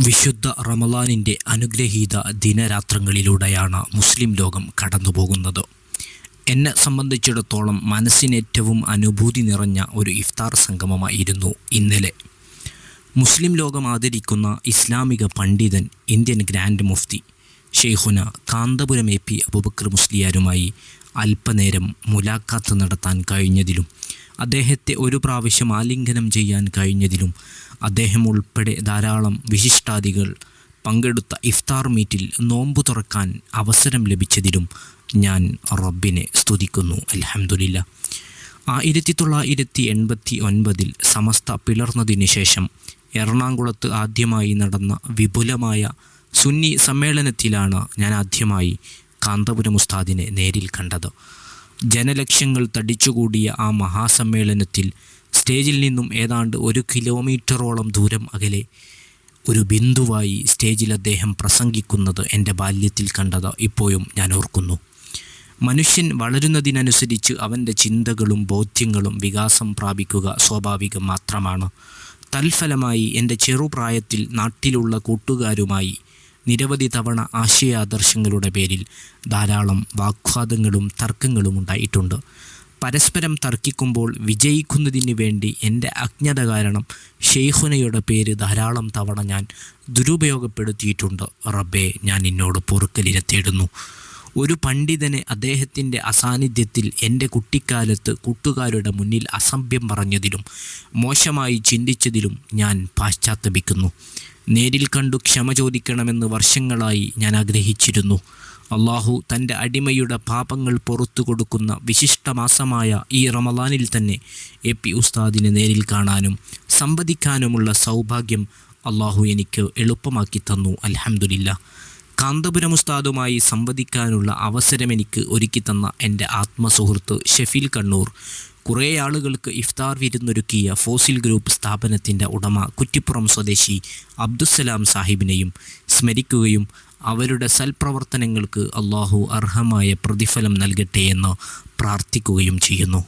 വിശുദ്ധ റമലാനിന്റെ അനുഗ്രഹീത ദിനരാത്രങ്ങളിലൂടെയാണ് മുസ്ലിം ലോകം കടന്നുപോകുന്നത്. എന്നെ സംബന്ധിച്ചിടത്തോളം മനസ്സിനേറ്റവും അനുഭൂതി നിറഞ്ഞ ഒരു ഇഫ്താർ സംഗമമായിരുന്നു ഇന്നലെ. മുസ്ലിം ലോകം ആദരിക്കുന്ന ഇസ്ലാമിക പണ്ഡിതൻ ഇന്ത്യൻ ഗ്രാൻഡ് മുഫ്തി ഷെയ്ഖുന കാന്തപുരം എ പി അബുബക്കർ മുസ്ലിയാരുമായി അല്പനേരം മുലാഖാത്ത് നടത്താൻ കഴിഞ്ഞതിലും അദ്ദേഹത്തെ ഒരു പ്രാവശ്യം ആലിംഗനം ചെയ്യാൻ കഴിഞ്ഞതിലും അദ്ദേഹം ഉൾപ്പെടെ ധാരാളം വിശിഷ്ടാദികൾ പങ്കെടുത്ത ഇഫ്താർ മീറ്റിൽ നോമ്പു തുറക്കാൻ അവസരം ലഭിച്ചതിലും ഞാൻ റബ്ബിനെ സ്തുതിക്കുന്നു. അലഹമുല്ല ആയിരത്തി തൊള്ളായിരത്തി എൺപത്തി ഒൻപതിൽ സമസ്ത പിളർന്നതിന് ശേഷം എറണാകുളത്ത് ആദ്യമായി നടന്ന വിപുലമായ സുന്നി സമ്മേളനത്തിലാണ് ഞാൻ ആദ്യമായി കാന്തപുരം ഉസ്താദിനെ നേരിൽ കണ്ടത്. ജനലക്ഷ്യങ്ങൾ തടിച്ചുകൂടിയ ആ മഹാസമ്മേളനത്തിൽ സ്റ്റേജിൽ നിന്നും ഏതാണ്ട് ഒരു കിലോമീറ്ററോളം ദൂരം അകലെ ഒരു ബിന്ദുവായി സ്റ്റേജിൽ അദ്ദേഹം പ്രസംഗിക്കുന്നത് എന്റെ ബാല്യത്തിൽ കണ്ടത് ഇപ്പോഴും ഞാൻ ഓർക്കുന്നു. മനുഷ്യൻ വളരുന്നതിനനുസരിച്ച് അവന്റെ ചിന്തകളും ബോധ്യങ്ങളും വികാസം പ്രാപിക്കുക സ്വാഭാവികം മാത്രമാണ്. തൽഫലമായി എന്റെ ചെറുപ്രായത്തിൽ നാട്ടിലുള്ള കൂട്ടുകാരുമായി നിരവധി തവണ ആശയാദർശങ്ങളുടെ പേരിൽ ധാരാളം വാഗ്വാദങ്ങളും തർക്കങ്ങളും ഉണ്ടായിട്ടുണ്ട്. പരസ്പരം തർക്കിക്കുമ്പോൾ വിജയിക്കുന്നതിന് വേണ്ടി എന്റെ അജ്ഞത കാരണം ഷെയ്ഖുനയുടെ പേര് ധാരാളം തവണ ഞാൻ ദുരുപയോഗപ്പെടുത്തിയിട്ടുണ്ട്. റബ്ബെ ഞാൻ എന്നോട് പൊറുക്കലിനെ തേടുന്നു. ഒരു പണ്ഡിതനെ അദ്ദേഹത്തിന്റെ അസാന്നിധ്യത്തിൽ എന്റെ കുട്ടിക്കാലത്ത് കൂട്ടുകാരുടെ മുന്നിൽ അസഭ്യം പറഞ്ഞതിലും മോശമായി ചിന്തിച്ചതിലും ഞാൻ പാശ്ചാത്തപിക്കുന്നു. നേരിൽ കണ്ടു ക്ഷമ ചോദിക്കണമെന്ന് വർഷങ്ങളായി ഞാൻ ആഗ്രഹിച്ചിരുന്നു. അള്ളാഹു തന്റെ അടിമയുടെ പാപങ്ങൾ പുറത്തു കൊടുക്കുന്ന വിശിഷ്ട മാസമായ ഈ റമദാനിൽ തന്നെ എ പി ഉസ്താദിനെ നേരിൽ കാണാനും സംവദിക്കാനുമുള്ള സൗഭാഗ്യം അള്ളാഹു എനിക്ക് എളുപ്പമാക്കി തന്നു. അലഹമുല്ല കാന്തപുരം ഉസ്താദുമായി സംവദിക്കാനുള്ള അവസരം എനിക്ക് ഒരുക്കി തന്ന എന്റെ ആത്മസുഹൃത്ത് ഷെഫീൽ കണ്ണൂർ. കുറേ ആളുകൾക്ക് ഇഫ്താർ വിരുന്നൊരുക്കിയ ഫോസിൽ ഗ്രൂപ്പ് സ്ഥാപനത്തിന്റെ ഉടമ കുറ്റിപ്പുറം സ്വദേശി അബ്ദുസലാം സാഹിബിനെയും സ്മരിക്കുകയും അവരുടെ സൽപ്രവർത്തനങ്ങൾക്ക് അള്ളാഹു അർഹമായ പ്രതിഫലം നൽകട്ടെ എന്ന് പ്രാർത്ഥിക്കുകയും ചെയ്യുന്നു.